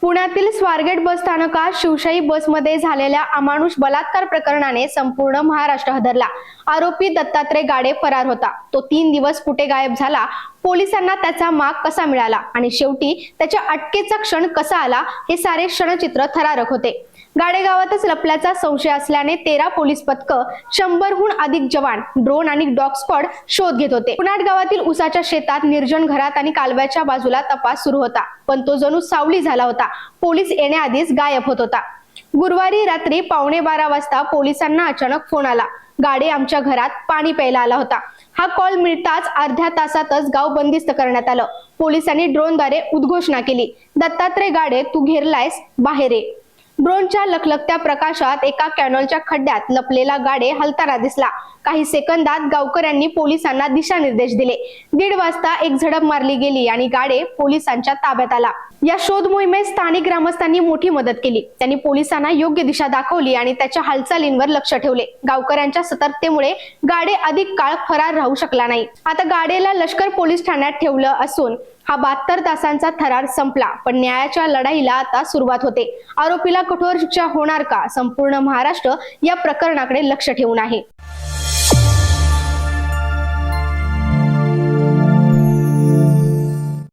पुण्यातील स्वारगेट बस स्थानकात शिवशाही बसमध्ये झालेल्या अमानुष बलात्कार प्रकरणाने संपूर्ण महाराष्ट्र हादरला. आरोपी दत्तात्रय गाडे फरार होता. तो तीन दिवस कुठे गायब झाला पोलिसांना त्याचा माग कसा मिळाला आणि शेवटी त्याच्या अटकेचा क्षण कसा आला हे सारे क्षणचित्र थरारक होते. गाडेगावातच लपल्याचा संशय असल्याने तेरा पोलीस पथक शंभरहून अधिक जवान ड्रोन आणि डॉग स्क्वॉड शोध घेत होते. पुनाट गावातील उसाच्या शेतात निर्जन घरात आणि कालव्याच्या बाजूला तपास सुरू होता पण तो जणू सावली झाला होता. पोलीस येण्याआधीच गायब होत होता. गुरुवारी रात्री पावणे बारा वाजता पोलिसांना अचानक फोन आला. गाडे आमच्या घरात पाणी प्यायला आला होता. हा कॉल मिळताच अर्ध्या तासातच गाव बंदिस्त करण्यात आलं. पोलिसांनी ड्रोनद्वारे उद्घोषणा केली. दत्तात्रय गाडे तू घेरलायस? बाहेर ये. ड्रोनच्या लखलखत्या प्रकाशात एका कॅनॉलच्या खड्ड्यात लपलेला गाडे हलताना दिसला. काही सेकंदात गावकऱ्यांनी पोलिसांना दिशानिर्देश दिले. दीड वाजता एक झडप मारली गेली आणि गाडे पोलिसांच्या ताब्यात आला. या शोध मोहिमेत स्थानिक ग्रामस्थांनी मोठी मदत केली. त्यांनी पोलिसांना योग्य दिशा दाखवली आणि त्याच्या हालचालींवर लक्ष ठेवले. गावकऱ्यांच्या सतर्कतेमुळे गाडे अधिक काळ फरार राहू शकला नाही. आता गाडेला लष्कर पोलीस ठाण्यात ठेवलं असून हा बहात्तर तासांचा थरार संपला पण न्यायाच्या लढाईला आता सुरुवात होते. आरोपीला कठोर शिक्षा होणार का? संपूर्ण महाराष्ट्र या प्रकरणाकडे लक्ष ठेवून आहे.